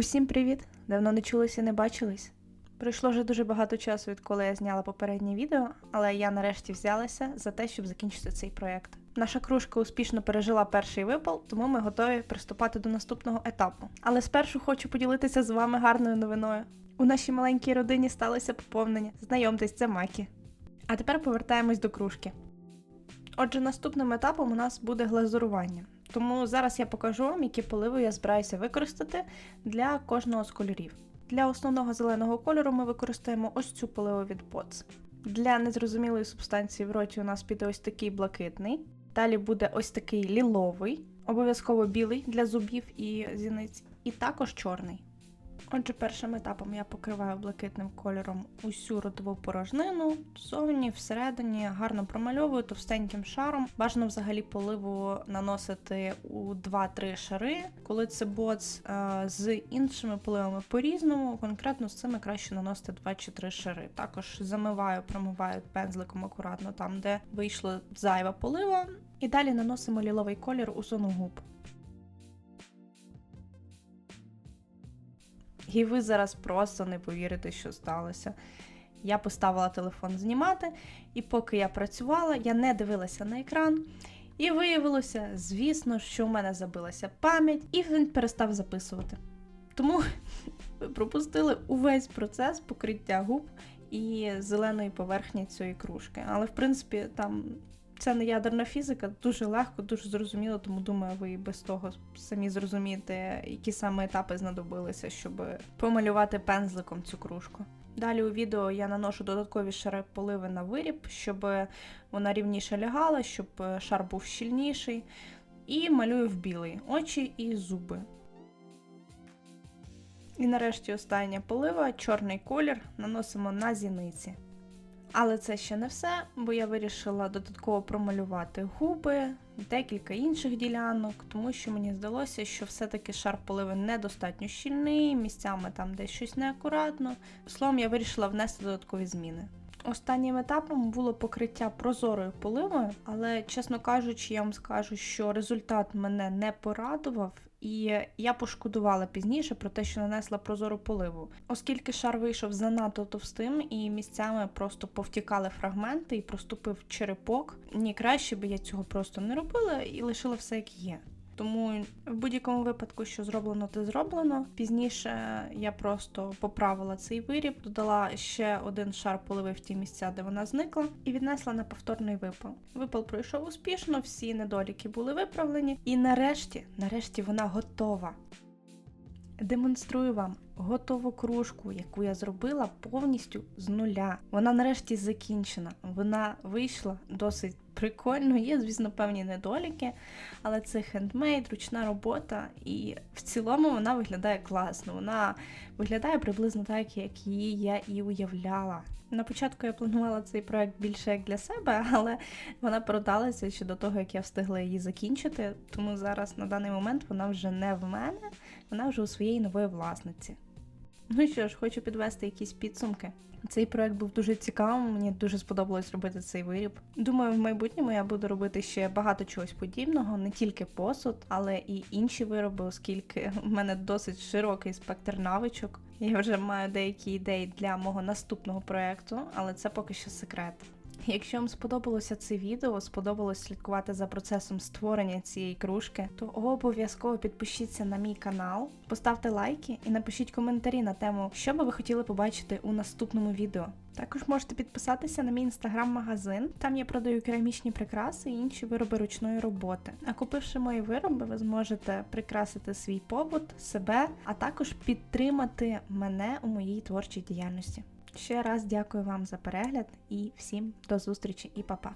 Усім привіт! Давно не чулися, не бачились. Пройшло вже дуже багато часу, відколи я зняла попереднє відео, але я нарешті взялася за те, щоб закінчити цей проєкт. Наша кружка успішно пережила перший випал, тому ми готові приступати до наступного етапу. Але спершу хочу поділитися з вами гарною новиною. У нашій маленькій родині сталося поповнення. Знайомтесь, це Макі. А тепер повертаємось до кружки. Отже, наступним етапом у нас буде глазурування. Тому зараз я покажу вам, які поливи я збираюся використати для кожного з кольорів. Для основного зеленого кольору ми використаємо ось цю поливу від Pots. Для незрозумілої субстанції в роті у нас піде ось такий блакитний. Далі буде ось такий ліловий, обов'язково білий для зубів і зіниць, і також чорний. Отже, першим етапом я покриваю блакитним кольором усю ротову порожнину, зовні, всередині, гарно промальовую товстеньким шаром. Бажано взагалі поливу наносити у 2-3 шари. Коли це боц е, з іншими поливами по-різному, конкретно з цими краще наносити 2 чи 3 шари. Також замиваю, промиваю пензликом акуратно там, де вийшла зайва полива. І далі наносимо ліловий колір у зону губ. І ви зараз просто не повірите, що сталося. Я поставила телефон знімати, і поки я працювала, я не дивилася на екран. І виявилося, звісно, що у мене забилася пам'ять, і він перестав записувати. Тому ви пропустили увесь процес покриття губ і зеленої поверхні цієї кружки. Але, в принципі, там це не ядерна фізика, дуже легко, дуже зрозуміло, тому думаю, ви і без того самі зрозумієте, які саме етапи знадобилися, щоб помалювати пензликом цю кружку. Далі у відео я наношу додаткові шари поливи на виріб, щоб вона рівніше лягала, щоб шар був щільніший. І малюю в білий очі і зуби. І нарешті остання полива, чорний колір, наносимо на зіниці. Але це ще не все, бо я вирішила додатково промалювати губи, декілька інших ділянок, тому що мені здалося, що все-таки шар поливи недостатньо щільний, місцями там десь щось неакуратно. Словом, я вирішила внести додаткові зміни. Останнім етапом було покриття прозорою поливою, але, чесно кажучи, я вам скажу, що результат мене не порадував, і я пошкодувала пізніше про те, що нанесла прозору поливу, оскільки шар вийшов занадто товстим і місцями просто повтікали фрагменти і проступив черепок. Ні, краще би я цього просто не робила і лишила все як є. Тому в будь-якому випадку, що зроблено, те зроблено. Пізніше я просто поправила цей виріб, додала ще один шар поливи в ті місця, де вона зникла, і віднесла на повторний випал. Випал пройшов успішно, всі недоліки були виправлені, і нарешті, нарешті, вона готова. Демонструю вам готову кружку, яку я зробила повністю з нуля. Вона нарешті закінчена. Вона вийшла досить прикольно. Є, звісно, певні недоліки, але це хендмейд, ручна робота, і в цілому вона виглядає класно. Вона виглядає приблизно так, як її я і уявляла. На початку я планувала цей проект більше як для себе, але вона продалася ще до того, як я встигла її закінчити. Тому зараз на даний момент вона вже не в мене, вона вже у своєї нової власниці. Ну що ж, хочу підвести якісь підсумки. Цей проект був дуже цікавим, мені дуже сподобалось робити цей виріб. Думаю, в майбутньому я буду робити ще багато чогось подібного, не тільки посуд, але і інші вироби, оскільки в мене досить широкий спектр навичок. Я вже маю деякі ідеї для мого наступного проекту, але це поки що секрет. Якщо вам сподобалося це відео, сподобалось слідкувати за процесом створення цієї кружки, то обов'язково підпишіться на мій канал, поставте лайки і напишіть коментарі на тему, що би ви хотіли побачити у наступному відео. Також можете підписатися на мій інстаграм-магазин. Там я продаю керамічні прикраси і інші вироби ручної роботи. А купивши мої вироби, ви зможете прикрасити свій побут, себе, а також підтримати мене у моїй творчій діяльності. Ще раз дякую вам за перегляд і всім до зустрічі і па-па!